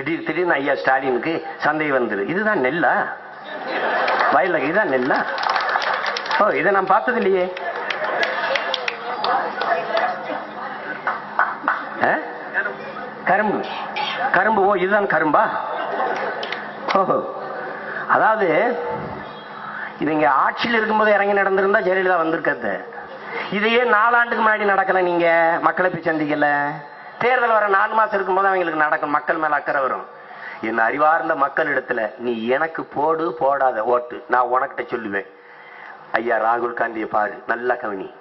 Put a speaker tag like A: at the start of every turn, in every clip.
A: திடீர் திடீர்னு ஐயா ஸ்டாலினுக்கு சந்தேகம் வந்துரு இதுதான் நெல்லா? வயல்ல இதுதான் நெல்லா? ஓ இதை நான் பார்த்தது இல்லையே ஆ? கரும்பு. கரும்பு ஓ இதுதான் கரும்பா? ஓஹோ அதாவது இது இங்க ஆட்சியில் இருக்கும்போது இறங்கி நடந்திருந்தா ஜெயலலிதா வந்திருக்கிறது இதையே நாலாண்டுக்கு முன்னாடி நடக்கல நீங்க மக்களை போய் சந்திக்கல. தேர்தல் வர நாலு மாசம் இருக்கும்போது அவங்களுக்கு நடக்கும் மக்கள் மேல அக்கறை வரும். என் அறிவார்ந்த மக்கள் இடத்துல நீ எனக்கு போடு போடாத ஓட்டு. நான் உனக்கிட்ட சொல்லுவேன். ஐயா ராகுல் காந்தியை பாரு நல்ல கவனி.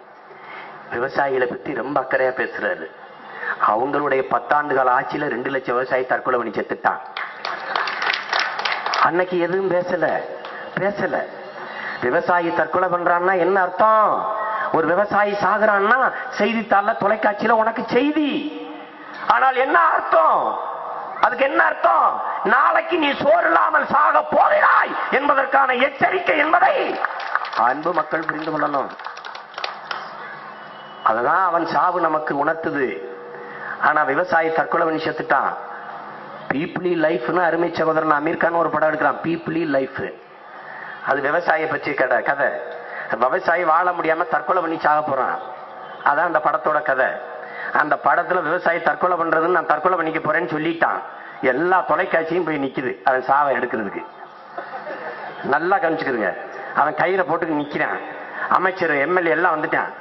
A: விவசாயிகளை பத்தி ரொம்ப அக்கறையா பேசுறாரு. அவங்களுடைய பத்தாண்டு கால ஆட்சியில ரெண்டு லட்சம் விவசாயி தற்கொலை பண்ணி செத்துட்டான். அன்னைக்கு எதுவும் பேசல பேசல. விவசாயி தற்கொலை பண்றான்னா என்ன அர்த்தம்? ஒரு விவசாயி சாகுறான்னா செய்தித்தாள்ல தொலைக்காட்சியில உனக்கு செய்தி. ஆனால் என்ன அர்த்தம்? அதுக்கு என்ன அர்த்தம்? நாளைக்கு நீ சோறு இல்லாமல் சாக போகிறாய் என்பதற்கான எச்சரிக்கை என்பதை அன்பு மக்கள் புரிந்து கொள்ளணும். அதுதான் அவன் சாவு நமக்கு உணர்த்துது. ஆனா விவசாயி தற்கொலை பண்ணி செத்துட்டான் பீப்புளி லைஃப்னு அருமை சகோதரன் அமீர்கான் ஒரு படம் எடுக்கிறான். பீப்புளி லைஃப் அது விவசாய பற்றி கதை கதை. விவசாயி வாழ முடியாம தற்கொலை பண்ணி சாக போறான். அதான் அந்த படத்தோட கதை. அந்த படத்துல விவசாயி தற்கொலை பண்றதுன்னு நான் தற்கொலை பண்ணிக்க போறேன்னு சொல்லிட்டான். எல்லா தொலைக்காட்சியும் போய் நிக்குது. அவன் சாவை எடுக்கிறதுக்கு. நல்லா கவனிச்சுக்கிறதுங்க அவன் கையில போட்டு நிக்கிறான். அமைச்சர் எம்எல்ஏ எல்லாம் வந்துட்டான்.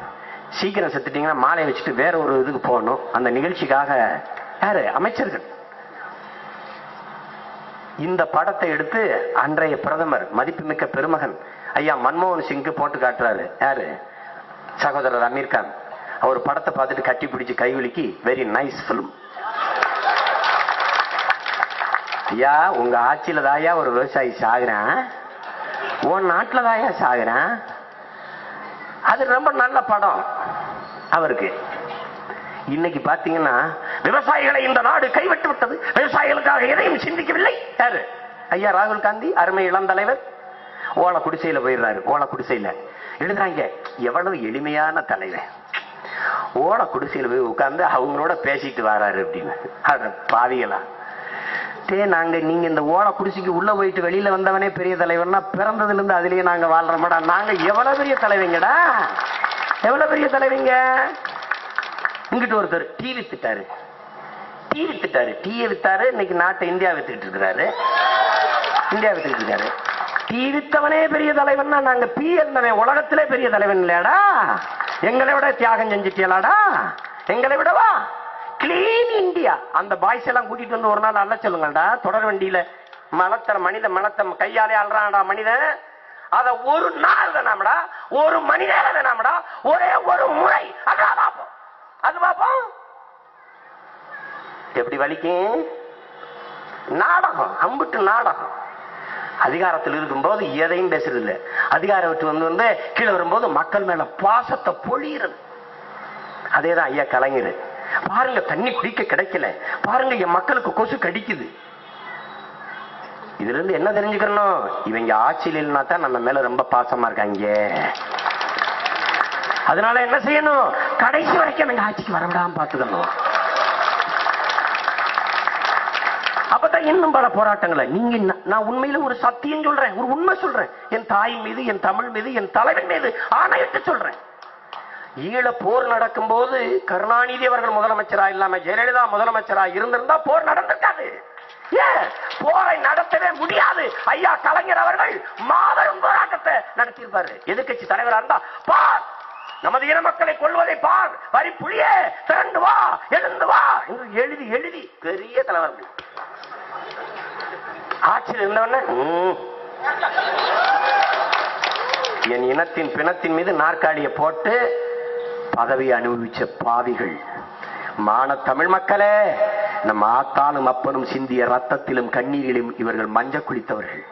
A: சீக்கிரம் செத்துட்டீங்கன்னா மாலையை வச்சுட்டு வேற ஒரு இதுக்கு போகணும். அந்த நிகழ்ச்சிக்காக யாரு? அமைச்சர்கள். இந்த படத்தை எடுத்து அன்றைய பிரதமர் மதிப்புமிக்க பெருமகன் ஐயா மன்மோகன் சிங்க்கு போட்டு காட்டுறாரு. யாரு? சகோதரர் அமீர் கான். அவர் படத்தை பார்த்துட்டு கட்டி பிடிச்சு கைகுலுக்கி வெரி நைஸ் பிலிம் ஐயா உங்க ஆட்சியில தாயா ஒரு விவசாயி சாகுறான்? உன் நாட்டில் தாயா சாகுறான்? அது ரொம்ப நல்ல படம் அவருக்கு. இன்னைக்கு பாத்தீங்கன்னா விவசாயிகளை இந்த நாடு கைவிட்டு விட்டது. விவசாயிகளுக்காக எதையும் சிந்திக்கவில்லை. யாரு? ஐயா ராகுல் காந்தி அருமை இளம் தலைவர் ஓல குடிசையில போயிடுறாரு. ஓல குடிசையில எழுதுறாங்க எவ்வளவு எளிமையான தலைவர். ஓட குடிசையில் போய் உட்காந்து அவங்களோட பேசிட்டு வராரு அப்படின்னு. அட பாவிகளா. டே நாங்க நீங்க இந்த ஓட குடிசைக்கு உள்ள போயிட்டு வெளியில வந்தவனே பெரிய தலைவர்னா பிறந்ததுல இருந்து அதுலயே நாங்க வாழ்றோம்டா. நாங்க எவ்வளவு பெரிய தலைவங்கடா? எவ்வளவு பெரிய தலைவங்க? இங்கிட்டு ஒருத்தர் டீ வித்துட்டாரு. டீ வித்துட்டாரு. டீயை வித்தாரு. இன்னைக்கு நாட்டை இந்தியா வித்துக்கிட்டு இருக்கிறாரு. இந்தியா வித்துக்கிட்டு இருக்காரு. டீ வித்தவனே பெரிய தலைவன்னா நாங்க பி இருந்தவன் உலகத்திலே பெரிய தலைவன் இல்லையாடா? எங்களை விட தியாகம் செஞ்சுட்டியலாடா? எங்களை விடவா கிளீன் இந்தியா அந்த பாய்ஸ் எல்லாம் கூட்டிட்டு வந்து ஒரு நாள் அல்ல சொல்லுங்கடா தொடர் வண்டியில மலத்தர மனித மனத்தை கையாலே அல்றான்டா மனிதன். அத ஒரு நாள் வேணாமடா. ஒரு மணி நேரம் வேணாமடா. ஒரே ஒரு முறை. அதான் பார்ப்போம். அது பார்ப்போம். எப்படி வலிக்கும்? நாடகம். அம்புட்டு நாடகம். அதிகாரத்தில் இருக்கும்போது எதையும் பேசுறது இல்லை அதிகாரம் விட்டு வந்து வந்து கீழே வரும்போது மக்கள் மேல பாசத்தை பொழியிறது. அதேதான் ஐயா கலைஞர். பாருங்க தண்ணி குடிக்க கிடைக்கல. பாருங்க என் மக்களுக்கு கொசு கடிக்குது. இதுல இருந்து என்ன தெரிஞ்சுக்கணும்? இவங்க ஆட்சியில் இல்லைனா தான் நம்ம மேல ரொம்ப பாசமா இருக்காங்க. அதனால என்ன செய்யணும்? கடைசி வரைக்கும் எங்க ஆட்சிக்கு வரவிடாம பாத்துக்கணும் அப்பதான் இன்னும் பல போராட்டங்களை. நீங்க நான் உண்மையில ஒரு சத்தியம் சொல்றேன் ஒரு உண்மை சொல்றேன். என் தாய் மீது என் தமிழ் மீது என் தலைவன் மீது ஆணையிட்டு சொல்றேன். ஈழ போர் நடக்கும் போது கருணாநிதி அவர்கள் முதலமைச்சரா இல்லாம ஜெயலலிதா முதலமைச்சரா இருந்திருந்தா போர் நடந்திருக்காது. போரை நடத்தவே முடியாது. ஐயா கலைஞர் அவர்கள் மாபெரும் போராட்டத்தை நடத்தியிருப்பாரு. எதிர்கட்சி தலைவரா இருந்தா பார் நமது இன மக்களை கொள்வதை பார். வரி புளியே திரண்டு வா எழுந்து வா என்று எழுதி எழுதி பெரிய தலைவர்கள். ஆட்சியில் இருந்தவன? என் இனத்தின் பிணத்தின் மீது நாற்காலியை போட்டு பதவி அனுபவிச்ச பாவிகள். மான தமிழ் மக்களே நம்ம ஆத்தாலும் அப்பனும் சிந்திய ரத்தத்திலும் கண்ணீரிலும் இவர்கள் மஞ்ச குளித்தவர்கள்.